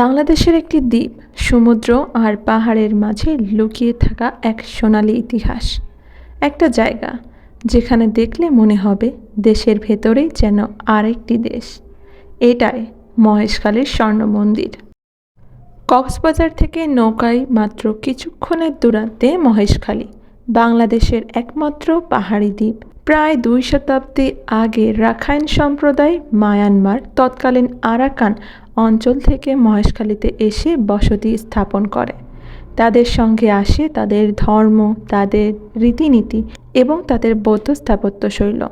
বাংলাদেশের একটি দ্বীপ, সমুদ্র আর পাহাড়ের মাঝে লুকিয়ে থাকা এক সোনালী ইতিহাস। একটা জায়গা, যেখানে দেখলে মনে হবে দেশের ভেতরেই যেন আরেকটি দেশ। এটাই মহেশখালীর স্বর্ণ মন্দির কক্সবাজার থেকে নৌকায় মাত্র কিছুক্ষণের দূরান্তে মহেশখালী, বাংলাদেশের একমাত্র পাহাড়ি দ্বীপ। প্রায় দুই শতাব্দী আগে রাখাইন সম্প্রদায় মায়ানমার, তৎকালীন আরাকান অঞ্চল থেকে মহেশখালীতে এসে বসতি স্থাপন করে। তাদের সঙ্গে আসে তাদের ধর্ম, তাদের রীতিনীতি এবং তাদের বৌদ্ধ স্থাপত্যশৈল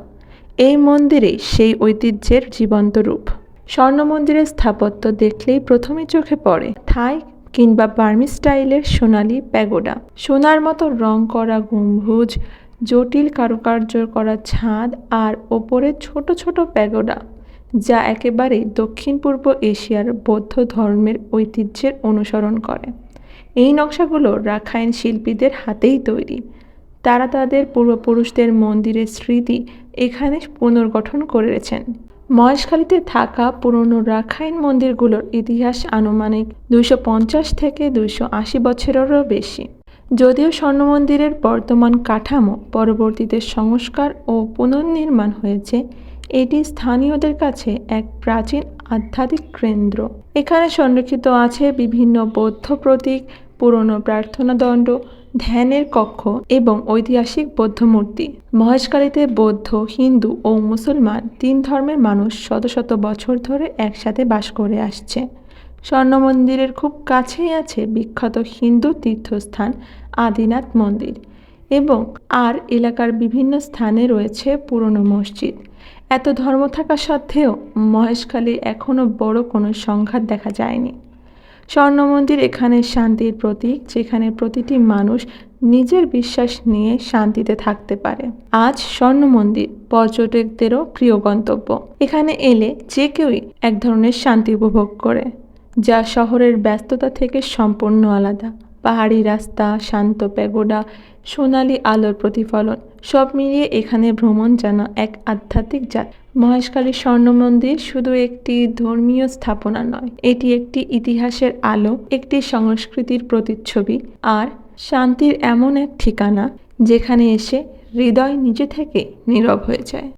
এই মন্দিরেই সেই ঐতিহ্যের জীবন্ত রূপ। স্বর্ণ মন্দিরের স্থাপত্য দেখলেই প্রথমে চোখে পড়ে থাই কিংবা বার্মি স্টাইলের সোনালি প্যাগোডা। সোনার মতো রং করা গম্বুজ, জটিল কারুকার্য করা ছাদ আর ওপরে ছোট ছোট প্যাগোডা। যা একেবারেই দক্ষিণ পূর্ব এশিয়ার বৌদ্ধ ধর্মের ঐতিহ্যের অনুসরণ করে। এই নকশাগুলো রাখাইন শিল্পীদের হাতেই তৈরি। তারা তাদের পূর্বপুরুষদের মন্দিরের স্মৃতি এখানে পুনর্গঠন করেছেন। মহেশখালীতে থাকা পুরনো রাখাইন মন্দিরগুলোর ইতিহাস আনুমানিক দুইশো পঞ্চাশ থেকে দুইশো আশি বছরেরও বেশি। যদিও স্বর্ণ মন্দিরের বর্তমান কাঠামো পরবর্তীতে সংস্কার ও পুনর্নির্মাণ হয়েছে এটি স্থানীয়দের কাছে এক প্রাচীন আধ্যাত্মিক কেন্দ্র। এখানে সংরক্ষিত আছে বিভিন্ন বৌদ্ধ প্রতীক, পুরনো প্রার্থনা দণ্ড, ধ্যানের কক্ষ এবং ঐতিহাসিক বৌদ্ধ মূর্তি। মহেশখালীতে বৌদ্ধ, হিন্দু ও মুসলমান তিন ধর্মের মানুষ শত শত বছর ধরে একসাথে বাস করে আসছে। স্বর্ণ মন্দিরের খুব কাছেই আছে বিখ্যাত হিন্দু তীর্থস্থান আদিনাথ মন্দির এবং আর এলাকার বিভিন্ন স্থানে রয়েছে পুরনো মসজিদ। এত ধর্ম থাকা সত্ত্বেও মহেশখালী এখনও বড় কোনো সংঘাত দেখা যায়নি। স্বর্ণ মন্দির এখানে শান্তির প্রতীক, যেখানে প্রতিটি মানুষ নিজের বিশ্বাস নিয়ে শান্তিতে থাকতে পারে। আজ স্বর্ণ মন্দির পর্যটকদেরও প্রিয় গন্তব্য। এখানে এলে যে কেউই এক ধরনের শান্তি উপভোগ করে, যা শহরের ব্যস্ততা থেকে সম্পূর্ণ আলাদা। পাহাড়ি রাস্তা, শান্ত প্যাগোডা, সোনালি আলোর প্রতিফলন, সব মিলিয়ে এখানে ভ্রমণ যেন এক আধ্যাত্মিক যাত মহেশখালী স্বর্ণ মন্দির শুধু একটি ধর্মীয় স্থাপনা নয়, এটি একটি ইতিহাসের আলো, একটি সংস্কৃতির প্রতিচ্ছবি আর শান্তির এমন এক ঠিকানা যেখানে এসে হৃদয় নিজে থেকে নীরব হয়ে যায়।